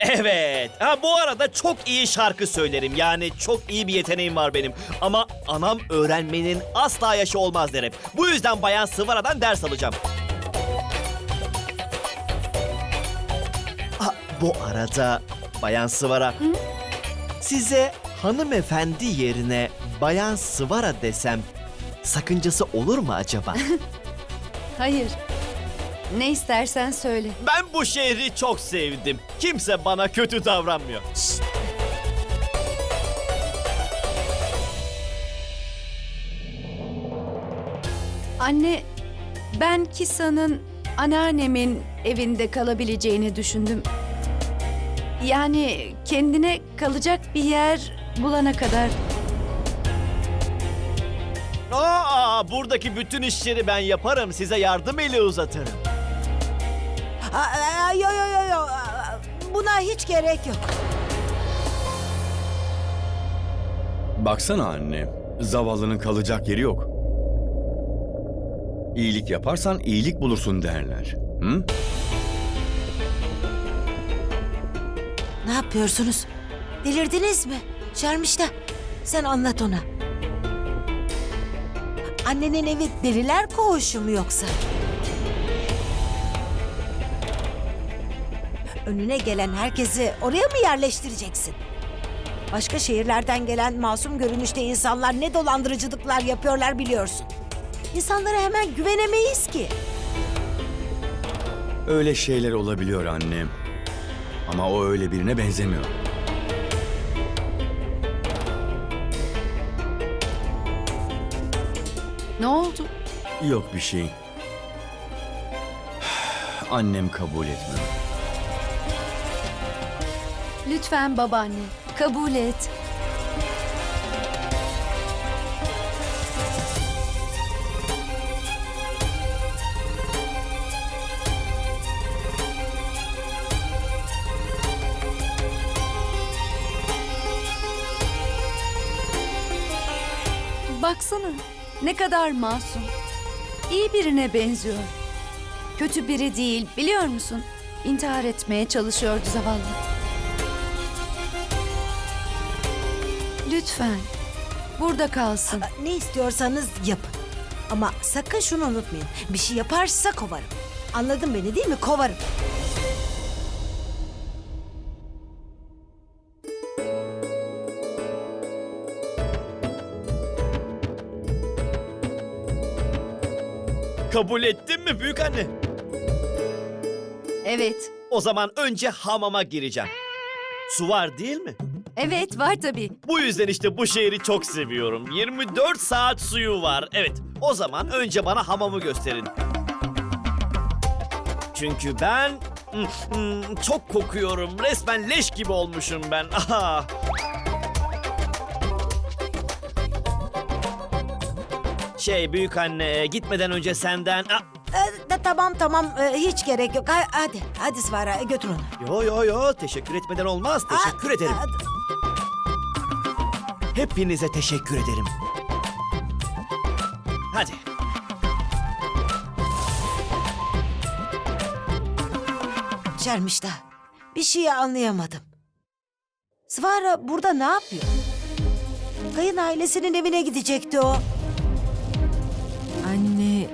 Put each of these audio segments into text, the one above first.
Evet. Ha, bu arada çok iyi şarkı söylerim. Yani çok iyi bir yeteneğim var benim. Ama anam öğrenmenin asla yaşı olmaz derim. Bu yüzden Bayan Sıvara'dan ders alacağım. Ha, bu arada Bayan Sıvara... Size hanımefendi yerine Bayan Sıvara desem sakıncası olur mu acaba? Hayır. Ne istersen söyle. ben bu şehri çok sevdim. Kimse bana kötü davranmıyor. Anne, ben Kisa'nın anneannemin evinde kalabileceğini düşündüm. Yani kendine kalacak bir yer bulana kadar. Aa, buradaki bütün işleri ben yaparım. Size yardım eli uzatırım. Yo yo yo yo. Buna hiç gerek yok. Baksana anne, zavallının kalacak yeri yok. İyilik yaparsan iyilik bulursun derler. Hı? Ne yapıyorsunuz? Delirdiniz mi? Şermişte sen anlat ona. Annenin evi deliler koğuşu mu yoksa? Önüne gelen herkesi oraya mı yerleştireceksin? Başka şehirlerden gelen masum görünüşte insanlar ne dolandırıcılıklar yapıyorlar biliyorsun. İnsanlara hemen güvenemeyiz ki. Öyle şeyler olabiliyor anne. Ama o öyle birine benzemiyor. Ne oldu? Yok bir şey. Annem kabul etmiyor. Lütfen babaanne, kabul et. Baksana, ne kadar masum. İyi birine benziyor. Kötü biri değil, biliyor musun? İntihar etmeye çalışıyordu zavallı. Lütfen. Burada kalsın. Ne istiyorsanız yapın. Ama sakın şunu unutmayın. Bir şey yaparsa kovarım. Anladın beni değil mi? Kovarım. Kabul ettin mi büyük anne? Evet. O zaman önce hamama gireceğim. Su var değil mi? Evet var tabii. Bu yüzden işte bu şehri çok seviyorum. 24 saat suyu var. Evet, o zaman önce bana hamamı gösterin. Çünkü ben hmm, hmm, çok kokuyorum. Resmen leş gibi olmuşum ben. Aha. Şey büyük anne gitmeden önce senden... Ah, Ee, de- tamam tamam Ee, hiç gerek yok. Ha- hadi hadi Svara götür onu. Yo yo yo teşekkür etmeden olmaz. Teşekkür Aa, ederim. aa, Hepinize teşekkür ederim. Hadi. Şermişta bir şey anlayamadım. Svara burada ne yapıyor? Kayın ailesinin evine gidecekti o. Anne,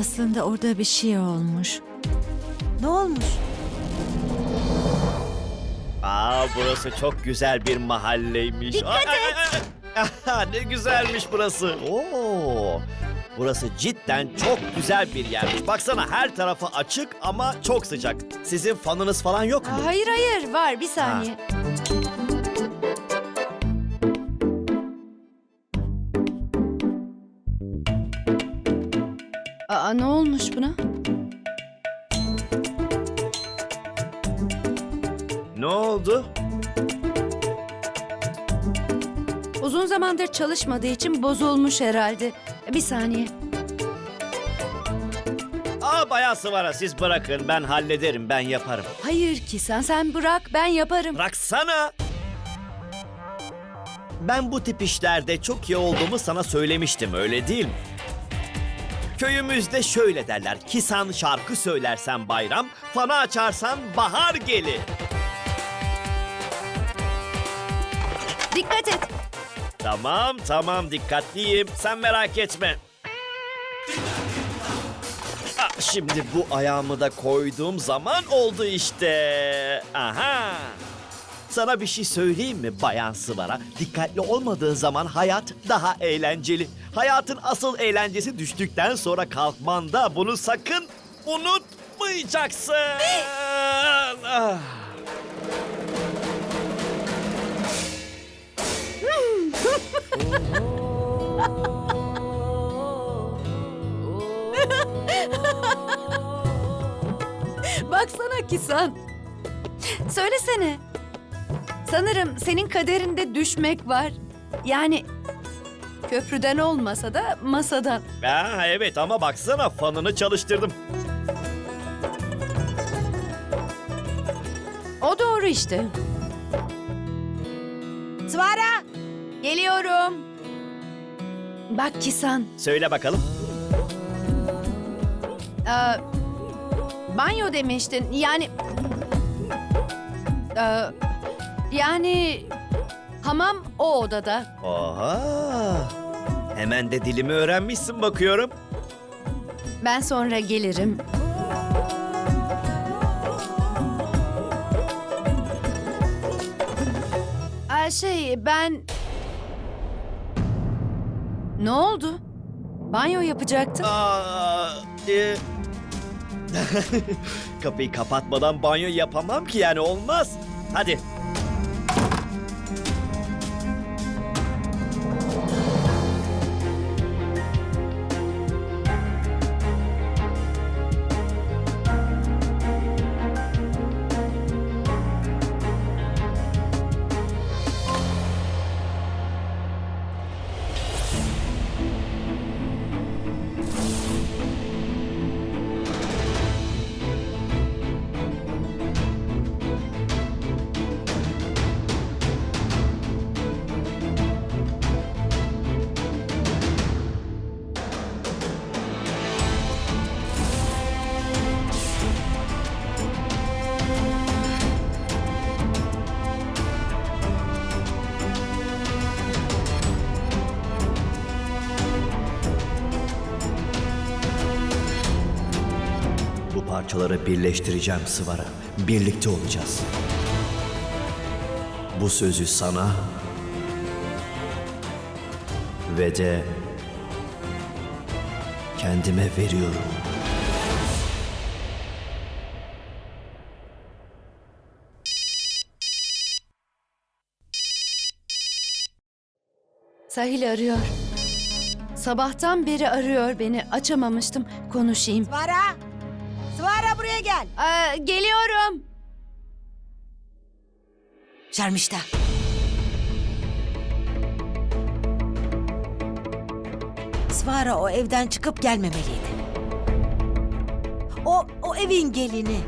aslında orada bir şey olmuş. Ne olmuş? Aa burası çok güzel bir mahalleymiş. Dikkat et. ne güzelmiş burası. Oo. Burası cidden çok güzel bir yermiş. Baksana her tarafı açık ama çok sıcak. Sizin fanınız falan yok mu? Hayır hayır var bir saniye. Aa ne olmuş buna? Ne oldu? Uzun zamandır çalışmadığı için bozulmuş herhalde. Bir saniye. Aa bayağı sıvara siz bırakın ben hallederim ben yaparım. Hayır ki sen sen bırak ben yaparım. Bıraksana. Ben bu tip işlerde çok iyi olduğumu sana söylemiştim öyle değil mi? Köyümüzde şöyle derler. Kisan şarkı söylersen bayram, fana açarsan bahar gelir. Dikkat et. Tamam tamam dikkatliyim. Sen merak etme. Ah, şimdi bu ayağımı da koyduğum zaman oldu işte. Aha. Sana bir şey söyleyeyim mi Bayan Sıvara? Dikkatli olmadığın zaman hayat daha eğlenceli. Hayatın asıl eğlencesi düştükten sonra kalkmanda. Bunu sakın unutmayacaksın. Ah. Baksana Kisan. Söylesene. Sanırım senin kaderinde düşmek var. Yani köprüden olmasa da masadan. Ha, evet ama baksana fanını çalıştırdım. O doğru işte. Svara! Geliyorum. Bak Kisan. Söyle bakalım. Ee, banyo demiştin. Yani... Ee, yani... Hamam o odada. Oha. Hemen de dilimi öğrenmişsin bakıyorum. Ben sonra gelirim. Aa, şey ben... Ne oldu? Banyo yapacaktın. Aa, e... Kapıyı kapatmadan banyo yapamam ki yani olmaz. Hadi. Bu parçaları birleştireceğim Sıvara. Birlikte olacağız. Bu sözü sana ve de kendime veriyorum. Sahil arıyor. Sabahtan beri arıyor beni. Açamamıştım. Konuşayım. Svara! Svara buraya gel. Aa, geliyorum. Şermişta. Svara o evden çıkıp gelmemeliydi. O, o evin gelini.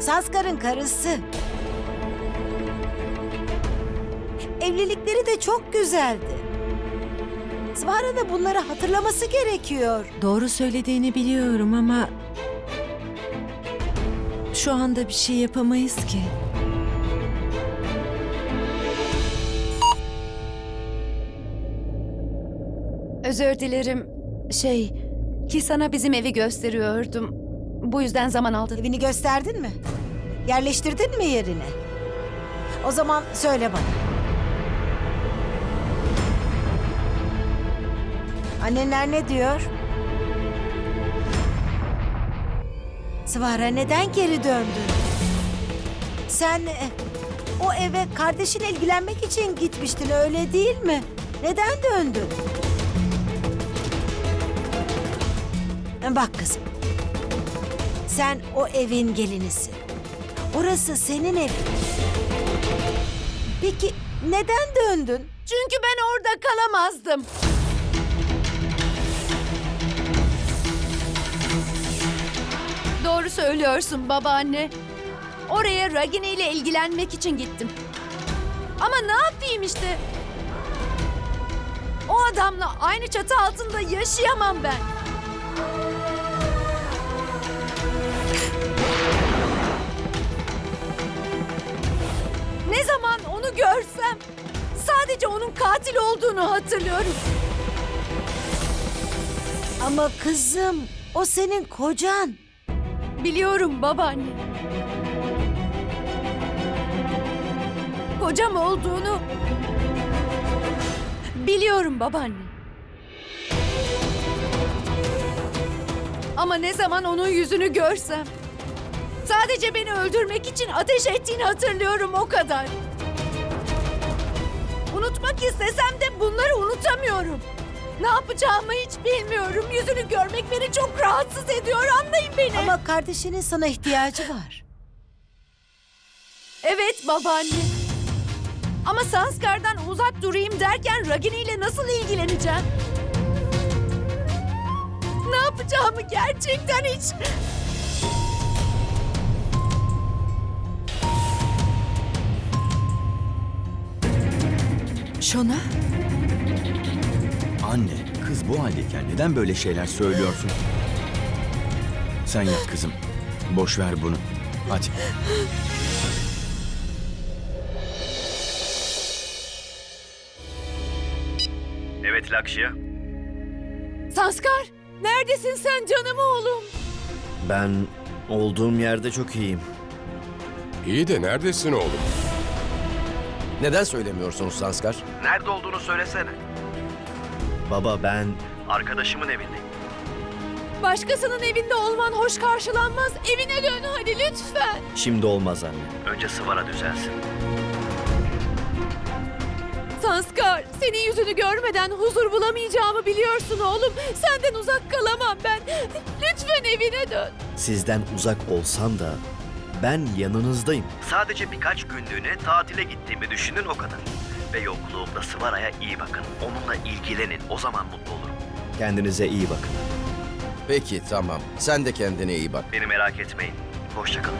Saskar'ın karısı. Evlilikleri de çok güzeldi. Svara da bunları hatırlaması gerekiyor. Doğru söylediğini biliyorum ama... Şu anda bir şey yapamayız ki. Özür dilerim. Şey, ki sana bizim evi gösteriyordum. Bu yüzden zaman aldı. Evini gösterdin mi? Yerleştirdin mi yerine? O zaman söyle bana. Annenler ne diyor? Svara neden geri döndün? Sen e, o eve kardeşinle ilgilenmek için gitmiştin öyle değil mi? Neden döndün? Bak kızım. Sen o evin gelinisin. Orası senin evin. Peki neden döndün? Çünkü ben orada kalamazdım. Doğru söylüyorsun babaanne. Oraya Ragini ile ilgilenmek için gittim. Ama ne yapayım işte? O adamla aynı çatı altında yaşayamam ben. Ne zaman onu görsem Sadece onun katil olduğunu hatırlıyorum. Ama kızım o senin kocan. Biliyorum babaanne. Kocam olduğunu biliyorum babaanne. Ama ne zaman onun yüzünü görsem sadece beni öldürmek için ateş ettiğini hatırlıyorum o kadar. Unutmak istesem de bunları unutamıyorum. Ne yapacağımı hiç bilmiyorum. Yüzünü görmek beni çok rahatsız ediyor. Anlayın beni. Ama kardeşinin sana ihtiyacı var. Evet babaanne. Ama Sanskar'dan uzak durayım derken Ragini ile nasıl ilgileneceğim? Ne yapacağımı gerçekten hiç... Şona? Anne, kız bu haldeyken neden böyle şeyler söylüyorsun? Sen yat kızım. Boş ver bunu. Hadi. Evet Lakşya. Sanskar, neredesin sen canım oğlum? Ben olduğum yerde çok iyiyim. İyi de neredesin oğlum? Neden söylemiyorsunuz Sanskar? Nerede olduğunu söylesene. Baba ben arkadaşımın evindeyim. Başkasının evinde olman hoş karşılanmaz. Evine dön hadi lütfen. Şimdi olmaz anne. Önce Sıvara düzelsin. Sanskar, senin yüzünü görmeden huzur bulamayacağımı biliyorsun oğlum. Senden uzak kalamam ben. Lütfen evine dön. Sizden uzak olsam da ben yanınızdayım. Sadece birkaç günlüğüne tatile gittiğimi düşünün o kadar. Ve yokluğumda Sıvara'ya iyi bakın. Onunla ilgilenin. O zaman mutlu olurum. Kendinize iyi bakın. Peki tamam. Sen de kendine iyi bak. Beni merak etmeyin. Hoşçakalın.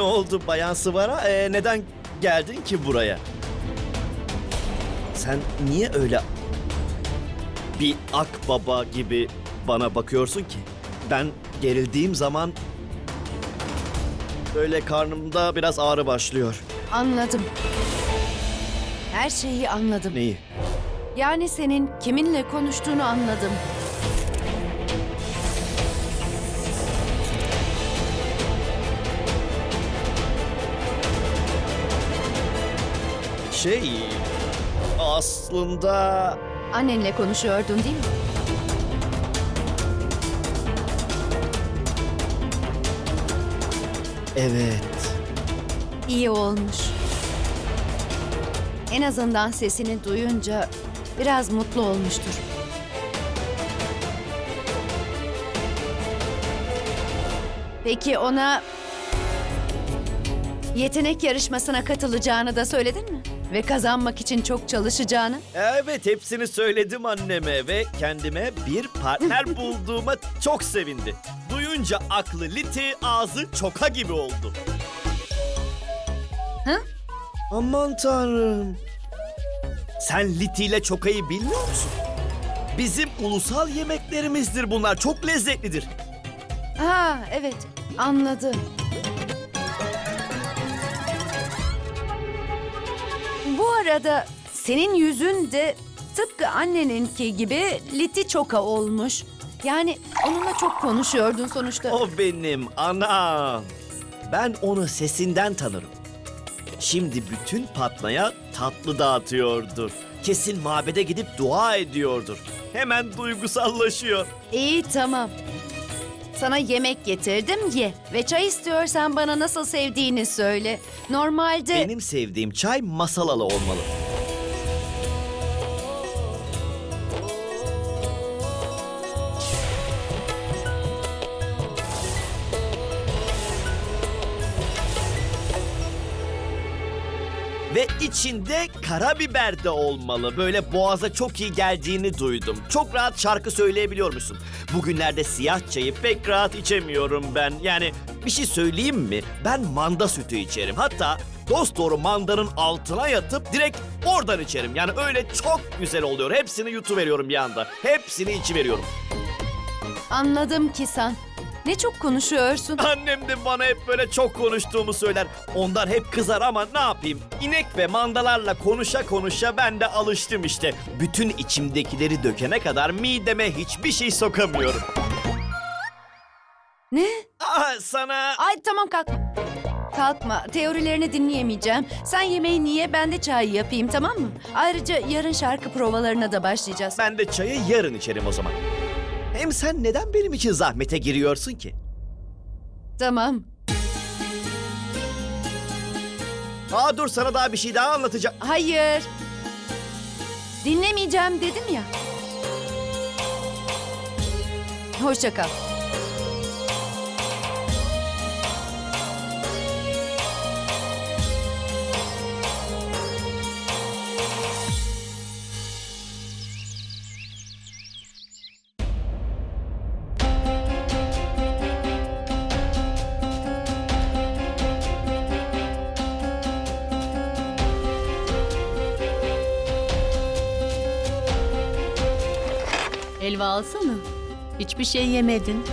Ne oldu Bayan Sıvara? Ee, neden geldin ki buraya? Sen niye öyle bir akbaba gibi bana bakıyorsun ki? Ben gerildiğim zaman böyle karnımda biraz ağrı başlıyor. Anladım. Her şeyi anladım. Neyi? Yani senin kiminle konuştuğunu anladım. Şey aslında Annenle konuşuyordun değil mi? evet. İyi olmuş. En azından sesini duyunca biraz mutlu olmuştur. Peki ona yetenek yarışmasına katılacağını da söyledin mi? Ve kazanmak için çok çalışacağını? Evet hepsini söyledim anneme ve kendime bir partner bulduğuma çok sevindi. Duyunca aklı liti ağzı çoka gibi oldu. Hı? Aman tanrım. Sen Liti ile çokayı bilmiyor musun? Bizim ulusal yemeklerimizdir bunlar. Çok lezzetlidir. Ha evet anladım. Arada senin yüzün de tıpkı anneninki gibi liti çoka olmuş. Yani onunla çok konuşuyordun sonuçta. O benim anam. Ben onu sesinden tanırım. Şimdi bütün Patna'ya tatlı dağıtıyordur. Kesin mabede gidip dua ediyordur. Hemen duygusallaşıyor. İyi tamam. Sana yemek getirdim ye ve çay istiyorsan bana nasıl sevdiğini söyle. Normalde Benim sevdiğim çay masalalı olmalı. İçinde karabiber de olmalı. Böyle boğaza çok iyi geldiğini duydum. Çok rahat şarkı söyleyebiliyor musun? Bugünlerde siyah çayı pek rahat içemiyorum ben. Yani bir şey söyleyeyim mi? Ben manda sütü içerim. Hatta dost doğru mandanın altına yatıp direkt oradan içerim. Yani öyle çok güzel oluyor. Hepsini yutuveriyorum bir anda. Hepsini içiveriyorum. Anladım Kisan. Ne çok konuşuyorsun. Annem de bana hep böyle çok konuştuğumu söyler. Ondan hep kızar ama ne yapayım? İnek ve mandalarla konuşa konuşa ben de alıştım işte. Bütün içimdekileri dökene kadar mideme hiçbir şey sokamıyorum. Ne? Aa, sana... Ay tamam kalkma. Kalkma. Teorilerini dinleyemeyeceğim. Sen yemeğini ye, ben de çay yapayım tamam mı? Ayrıca yarın şarkı provalarına da başlayacağız. Ben de çayı yarın içerim o zaman. Hem sen neden benim için zahmete giriyorsun ki? Tamam. Aa dur sana daha bir şey daha anlatacağım. Hayır. Dinlemeyeceğim dedim ya. Hoşça kal. Hiçbir şey yemedin.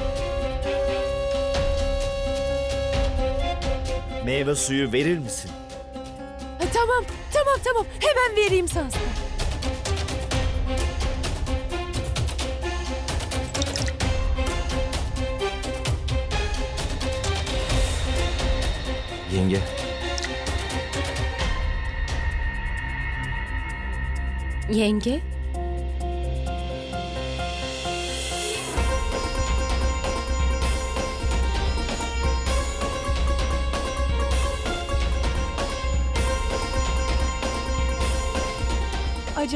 Meyve suyu verir misin? Ha, tamam, tamam, tamam. Hemen vereyim sana. Yenge, Yenge?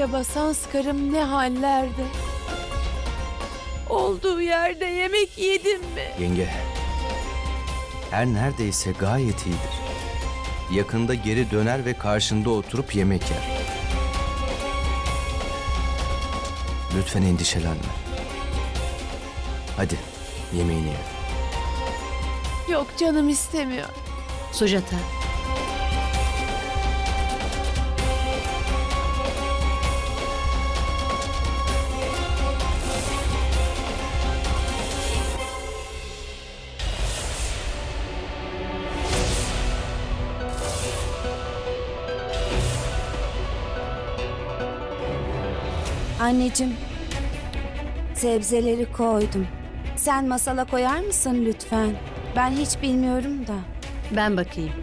Acaba Sanskar'ım ne hallerde? Olduğu yerde yemek yedim mi? yenge. Her neredeyse gayet iyidir. Yakında geri döner ve karşında oturup yemek yer. Lütfen endişelenme. Hadi yemeğini ye. Yok canım istemiyor. Sujata. Anneciğim, sebzeleri koydum. Sen masala koyar mısın lütfen? Ben hiç bilmiyorum da. Ben bakayım.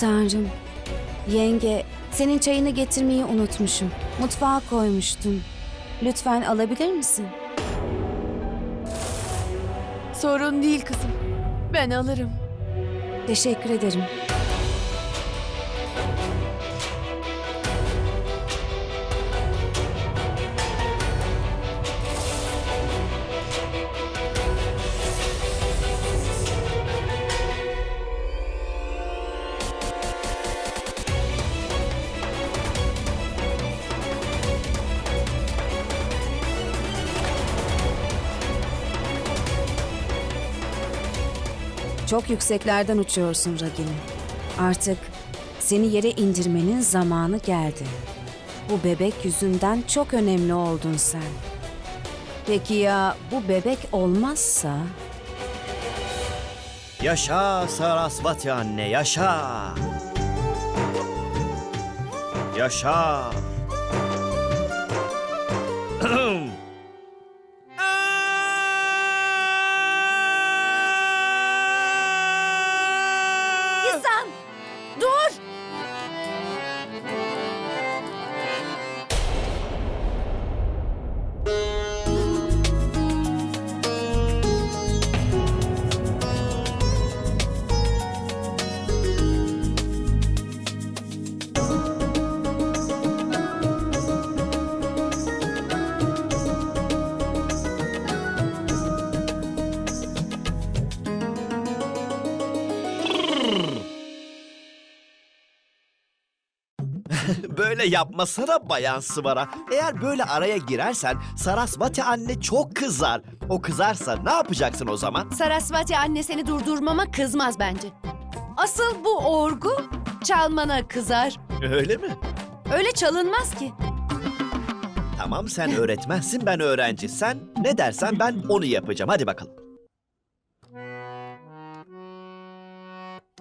Tanrım, yenge, senin çayını getirmeyi unutmuşum. Mutfağa koymuştum. Lütfen alabilir misin? Sorun değil kızım. Ben alırım. Teşekkür ederim. Çok yükseklerden uçuyorsun Ragini. Artık seni yere indirmenin zamanı geldi. Bu bebek yüzünden çok önemli oldun sen. Peki ya bu bebek olmazsa? Yaşa Sarasvati anne yaşa. Yaşa. böyle yapmasana bayan Sıvara. Eğer böyle araya girersen Sarasvati anne çok kızar. O kızarsa ne yapacaksın o zaman? Sarasvati anne seni durdurmama kızmaz bence. Asıl bu orgu çalmana kızar. Öyle mi? Öyle çalınmaz ki. Tamam sen öğretmensin ben öğrenci. Sen ne dersen ben onu yapacağım. Hadi bakalım.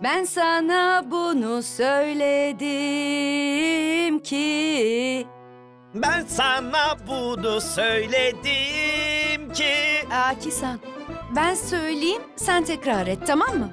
Ben sana bunu söyledim ki... Ben sana bunu söyledim ki... Akisan, ben söyleyeyim, sen tekrar et tamam mı?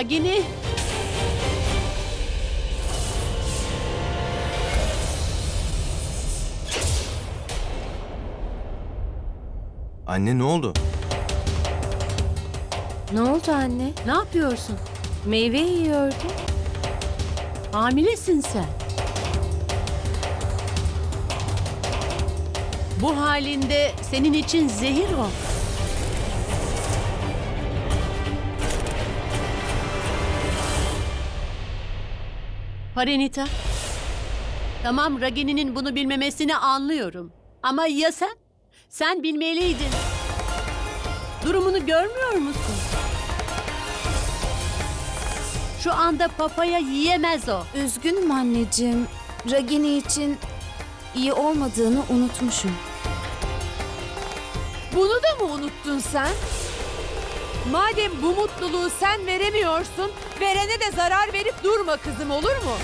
Ragini. Anne ne oldu? Ne oldu anne? Ne yapıyorsun? Meyve yiyordum. Hamilesin sen. Bu halinde senin için zehir o. Parenita. Tamam Ragini'nin bunu bilmemesini anlıyorum. Ama ya sen? Sen bilmeliydin. Durumunu görmüyor musun? Şu anda papaya yiyemez o. Üzgünüm anneciğim. Ragini için iyi olmadığını unutmuşum. Bunu da mı unuttun sen? Madem bu mutluluğu sen veremiyorsun, verene de zarar verip durma kızım olur mu?